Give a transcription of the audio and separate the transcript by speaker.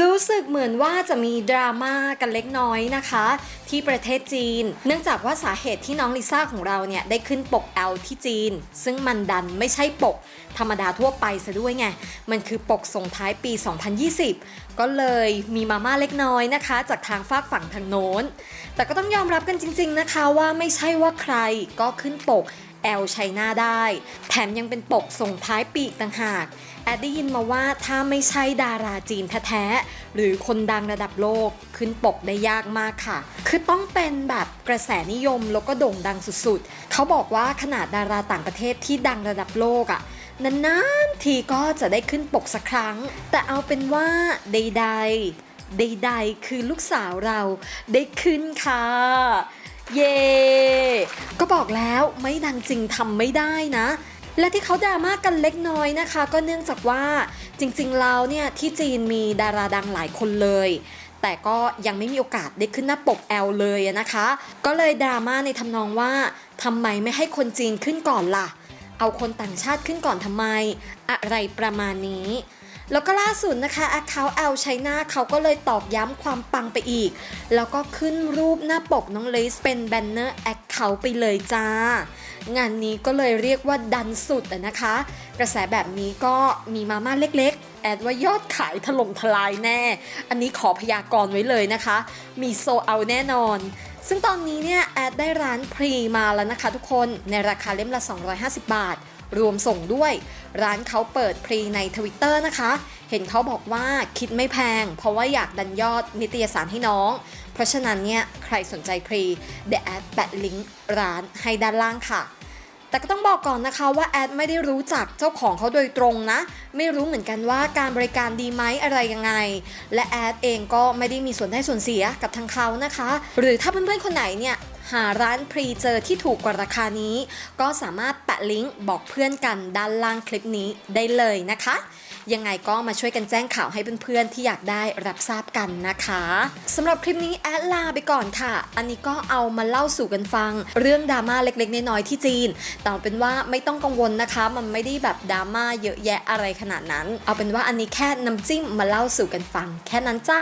Speaker 1: รู้สึกเหมือนว่าจะมีดราม่ากันเล็กน้อยนะคะ ที่ประเทศจีน เนื่องจากว่าสาเหตุที่น้องลิซ่าของเราเนี่ย ได้ขึ้นปก L ที่จีน ซึ่งมันดันไม่ใช่ปกธรรมดาทั่วไปซะด้วยไง มันคือปกส่งท้ายปี 2020 ก็เลยมีมาม่าเล็กน้อยนะคะ จากทางฝากฝั่งทางโน้น แต่ก็ต้องยอมรับกันจริง ๆนะคะว่าไม่ใช่ว่าใครก็ขึ้นปก แอลชัยนาได้ แถมยังเป็นปกส่งท้ายปีกต่างหาก แอดได้ยินมาว่าถ้าไม่ใช่ดาราจีนแท้ๆ หรือคนดังระดับโลกขึ้นปกได้ยากมากค่ะ คือต้องเป็นแบบกระแสนิยมแล้วก็โด่งดังสุดๆ เขาบอกว่าขนาดดาราต่างประเทศที่ดังระดับโลกอะ่ะนานๆทีก็จะได้ขึ้นปกสักครั้ง แต่เอาเป็นว่าใดๆ ใดๆ คือลูกสาวเราได้ขึ้นค่ะ เย่ก็ บอกแล้วไม่ดังจริงทำไม่ได้นะ และที่เขาดราม่ากันเล็กน้อยนะคะ ก็เนื่องจากว่าจริงๆแล้วเนี่ยที่จีนมีดาราดังหลายคนเลย แต่ก็ยังไม่มีโอกาสได้ขึ้นหน้าปกแอลเลยนะคะ ก็เลยดราม่าในทำนองว่าทำไมไม่ให้คนจีนขึ้นก่อนล่ะ เอาคนต่างชาติขึ้นก่อนทำไม อะไรประมาณนี้ แล้วก็ล่าสุดนะคะ Account L China เขาก็เลยตอกย้ำความปังไปอีก แล้วก็ขึ้นรูปหน้าปกน้องเลสเป็นแบนเนอร์ Account ไปเลยจ้า งานนี้ก็เลยเรียกว่าดันสุดอะนะคะ กระแสแบบนี้ก็มีมาม่าเล็กๆ แอดว่ายอดขายถล่มทลายแน่ อันนี้ขอพยากรณ์ไว้เลยนะคะ มีโซเอาแน่นอนซึ่งตอนนี้เนี่ยแอดได้ร้านพรีมาแล้วนะคะทุกคนในราคาเล่มละ 250 บาท รวมส่งด้วย ร้านเขาเปิดพรีใน Twitter นะคะ เห็นเขาบอกว่าคิดไม่แพง เพราะว่าอยากดันยอดนิตยสารให้น้อง เพราะฉะนั้นเนี่ยใครสนใจพรีเดี๋ยวแอดแปะลิงก์ร้านให้ด้านล่างค่ะแต่ก็ต้องบอกก่อนนะคะว่าแอดไม่ได้รู้จักเจ้าของเขาโดยตรงนะ ไม่รู้เหมือนกันว่าการบริการดีไหมอะไรยังไง และแอดเองก็ไม่ได้มีส่วนได้ส่วนเสียกับทางเขานะคะ หรือถ้าเพื่อนๆคนไหนเนี่ย หาร้านพรีเจอที่ถูกกว่าราคานี้ ก็สามารถแปะลิงก์บอกเพื่อนกันด้านล่างคลิปนี้ได้เลยนะคะ ยังไงก็มาช่วยกันแจ้งข่าวให้เพื่อนๆที่อยากได้รับทราบกันนะคะสำหรับคลิปนี้แอดลาไปก่อนค่ะ อันนี้ก็เอามาเล่าสู่กันฟัง เรื่องดราม่าเล็กๆน้อยๆที่จีน แต่เอาเป็นว่าไม่ต้องกังวลนะคะ มันไม่ได้แบบดราม่าเยอะแยะอะไรขนาดนั้น เอาเป็นว่าอันนี้แค่น้ำจิ้มมาเล่าสู่กันฟัง แค่นั้นจ้า